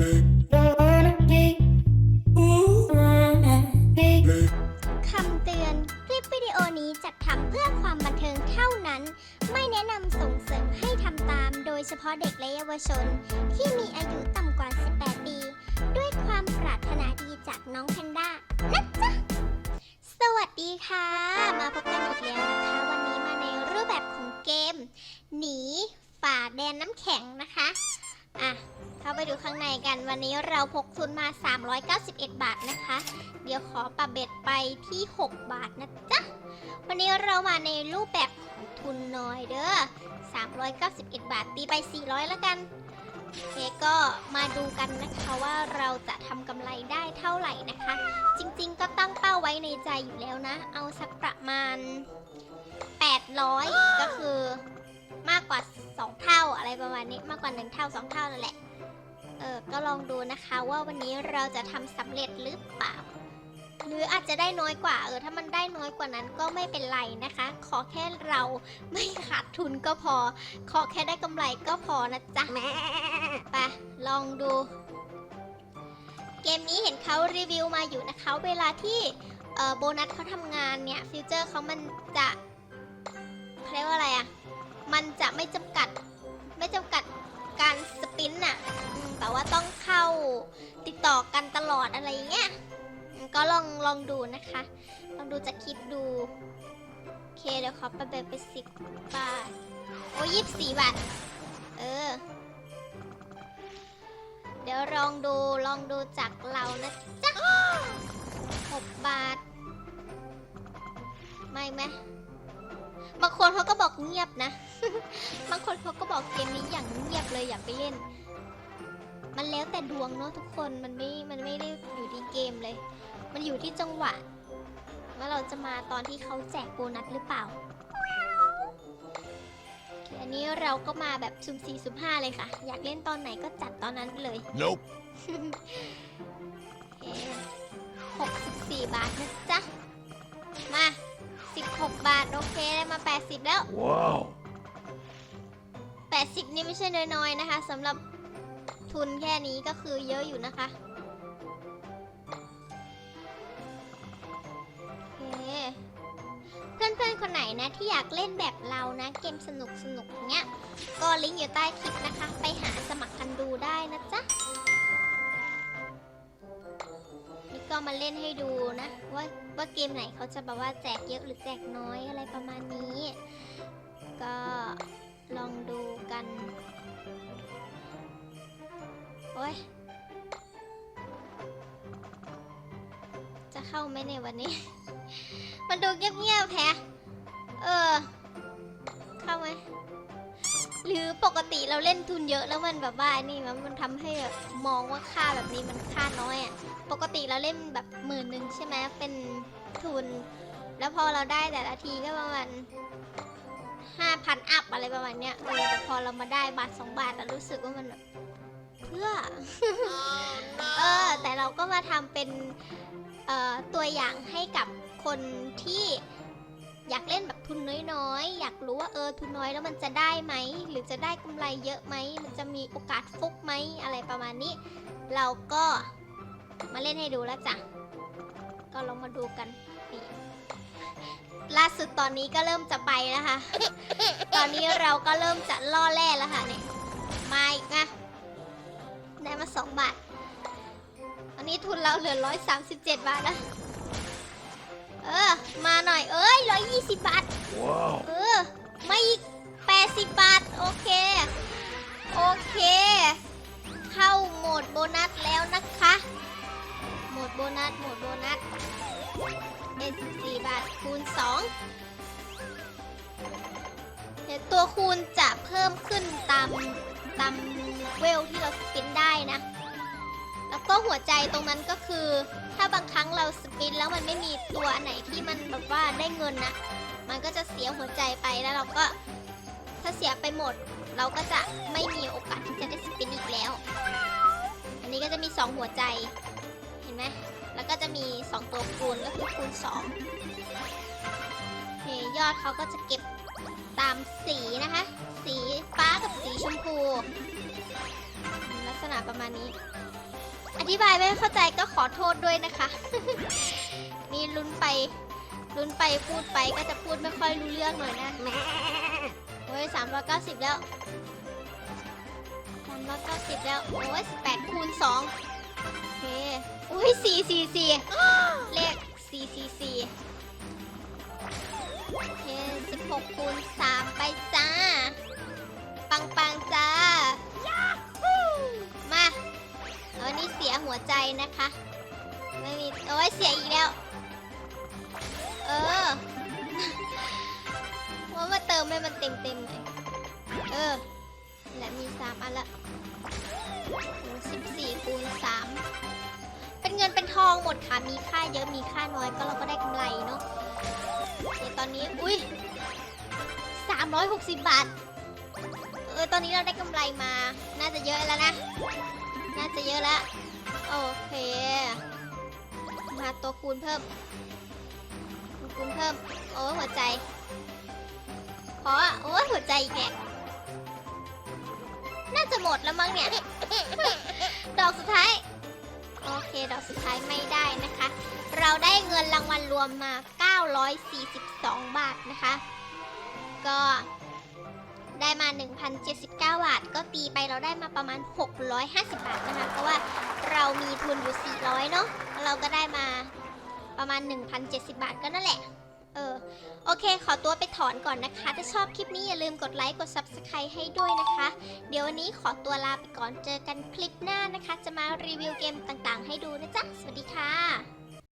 คำเตือน คลิปวิดีโอนี้จัดทำเพื่อความบันเทิงเท่านั้น ไม่แนะนำส่งเสริมให้ทำตาม โดยเฉพาะเด็กและเยาวชน ที่มีอายุต่ำกว่า 18 ปี ด้วยความปรารถนาดีจากน้องแพนด้านะจ๊ะ สวัสดีค่ะ มาพบกันอีกแล้วนะคะ วันนี้มาในรูปแบบของเกม หนีฝ่าแดนน้ำแข็งนะคะ อะ เข้าไปดูข้างในกัน วันนี้เราพกทุนมา 391 บาทนะคะ เดี๋ยวขอปรับเบ็ดไปที่ 6 บาทนะจ๊ะ วันนี้เรามาในรูปแบบของทุนน้อยเด้อ 391 บาท ตีไป 400 แล้วกันโอเคก็มาดูกันนะคะว่าเราจะทำกำไรได้เท่าไหร่นะคะ จริงๆก็ตั้งเป้าไว้ในใจอยู่แล้วนะ เอาสักประมาณ 800 ก็คือ มากกว่า 2 เท่าอะไรประมาณนี้มากกว่า 1 เท่า 2 เท่านั่นแหละ เออ ก็ลองดูนะคะว่าวันนี้เราจะทำสำเร็จหรือเปล่า หรืออาจจะได้น้อยกว่า เออ ถ้ามันได้น้อยกว่านั้นก็ไม่เป็นไรนะคะ ขอแค่เราไม่ขาดทุนก็พอ ขอแค่ได้กำไรก็พอนะจ๊ะไปลองดูเกมนี้เห็นเขารีวิวมาอยู่นะคะ เวลาที่โบนัสเขาทำงานเนี่ยฟิวเจอร์เขามันจะเขาเรียกว่าอะไรอะ มันจะไม่จำกัดไม่จำกัดการสปินน่ะแต่ว่าต้องเข้าติดต่อกันตลอดอะไรเงี้ยก็ลองลองดูนะคะ ลองดูจะคิดดูโอเคเดี๋ยวขอไปเบิกไปสิบบาท โอ้ยี่สิบสี่บาท เออ เดี๋ยวลองดูลองดูจากเรานะจ๊ะหกบาท ไม่ไหม บางคนเขาก็บอกเงียบนะ บางคนเขาก็บอกเกมนี้อย่างเงียบเลยอย่าไปเล่น มันแล้วแต่ดวงเนาะทุกคน มันไม่ มันไม่ได้อยู่ที่เกมเลย มันอยู่ที่จังหวะ ว่าเราจะมาตอนที่เขาแจกโบนัสหรือเปล่าโอเคอันนี้เราก็มาแบบซุ่มสี่ซุ่มห้าเลยค่ะ อยากเล่นตอนไหนก็จัดตอนนั้นเลย Nope. หกสิบสี่บาทนะจ๊ะ มา สิบหกบาท โอเคได้มาแปดสิบแล้ว Wow. แปดสิบนี่ไม่ใช่น้อยๆนะคะสำหรับทุนแค่นี้ก็คือเยอะอยู่นะคะ โอเค เพื่อนๆ คนไหนนะที่อยากเล่นแบบเรานะ เกมสนุกสนุกๆเนี้ย ก็ลิงก์อยู่ใต้คลิปนะคะ ไปหาสมัครกันดูได้นะจ๊ะ มาเล่นให้ดูนะ ว่าว่าเกมไหนเขาจะแบบว่าแจกเยอะหรือแจกน้อยอะไรประมาณนี้ ก็ลองดูกัน โอ้ยจะเข้าไหมในวันนี้ มันดูเงียบๆแพ้เออ เข้าไหม หรือปกติเราเล่นทุนเยอะแล้วมันแบบว่านี่มันมันทำให้แบบมองว่าค่าแบบนี้มันค่าน้อยอะ่ะปกติเราเล่นแบบหมื่นหนึ่งใช่ไหมเป็นทุน แล้วพอเราได้แต่ละทีก็ประมาณห้าพันอัพอะไรประมาณเนี้ยเออแต่พอเรามาได้บาทสองบาทเรารู้สึกว่ามันแบบเพื่อ เออ แต่เราก็มาทำเป็นเอ่อตัวอย่างให้กับคนที่ อยากรู้ว่าเออทุนน้อยแล้วมันจะได้ไหม หรือจะได้กำไรเยอะไหม มันจะมีโอกาสฟุกไหมอะไรประมาณนี้ เราก็มาเล่นให้ดูแล้วจ้ะ ก็ลองมาดูกันนี่ล่าสุดตอนนี้ก็เริ่มจะไปแล้วค่ะ ตอนนี้เราก็เริ่มจะล่อแร่แล้วค่ะเนี่ยมาอีกนะได้มา2บาท อันนี้ทุนเราเหลือ137บาทนะ เออ มาหน่อย เอ้ย120บาท Wow. เออ มาอีก80บาท โอเค โอเค เข้าโหมดโบนัสแล้วนะคะ โหมดโบนัส โหมดโบนัสเป็น14บาท คูณ2เดี๋ยวตัวคูณจะเพิ่มขึ้นตามตามเวลที่เราสปินได้นะ แล้วก็หัวใจตรงนั้นก็คือ ถ้าบางครั้งเราสปินแล้วมันไม่มีตัวอันไหนที่มันแบบว่าได้เงินนะมันก็จะเสียหัวใจไปแล้วเราก็ถ้าเสียไปหมด เราก็จะไม่มีโอกาสที่จะได้สปินอีกแล้ว อันนี้ก็จะมี 2 หัวใจเห็นไหมแล้วก็จะมี 2 ตัวคูณก็คือคูณ2โอเคยอดเขาก็จะเก็บตามสีนะคะ สีฟ้ากับสีชมพู ลักษณะประมาณนี้ ธิบายไม่เข้าใจก็ขอโทษด้วยนะคะ นี่ลุ้นไปลุ้นไปพูดไปก็จะพูดไม่ค่อยรู้เรื่องหน่อยนะโอ้ยสามร้อยเก้าสิบแล้วสามร้อยเก้าสิบแล้ว โอ้ยแปดคูณสองโอเคโอ้ยสี่สี่สี่เลขสี่สี่สี่โอเคสิบหกคูณสามไป หัวใจนะคะ ไม่มี โอ้ยเสียอีกแล้ว เออ ว่ามาเติมให้มันเต็มเต็มๆหน่อย เออ และมีสามอันละสิบสี่คูณสามเป็นเงินเป็นทองหมดค่ะ มีค่าเยอะ มีค่าน้อย ก็เราก็ได้กำไรเนาะเดี๋ยวตอนนี้ อุ้ยสามร้อยหกสิบบาท เออ ตอนนี้เราได้กำไรมา น่าจะเยอะแล้วนะ น่าจะเยอะแล้ว โอเค มาตัวคูณเพิ่ม คูณเพิ่ม โอ้ยหัวใจขออะโอ้ยหัวใจอีกแกน่าจะหมดแล้วมั้งเนี่ย ดอกสุดท้าย โอเค ดอกสุดท้ายไม่ได้นะคะ เราได้เงินรางวัลรวมมา 942 บาทนะคะก็ได้ มา 1,079 บาท ก็ตีไปเราได้มาประมาณ 650 บาทนะคะ เพราะว่าเรามีทุนอยู่ 400 เนาะ เราก็ได้มาประมาณ 1,070 บาทก็นั่นแหละ เออ โอเค ขอตัวไปถอนก่อนนะคะ ถ้าชอบคลิปนี้อย่าลืมกดไลค์ กด Subscribe ให้ด้วยนะคะ เดี๋ยววันนี้ขอตัวลาไปก่อน เจอกันคลิปหน้านะคะ จะมารีวิวเกมต่างๆ ให้ดูนะจ๊ะ สวัสดีค่ะ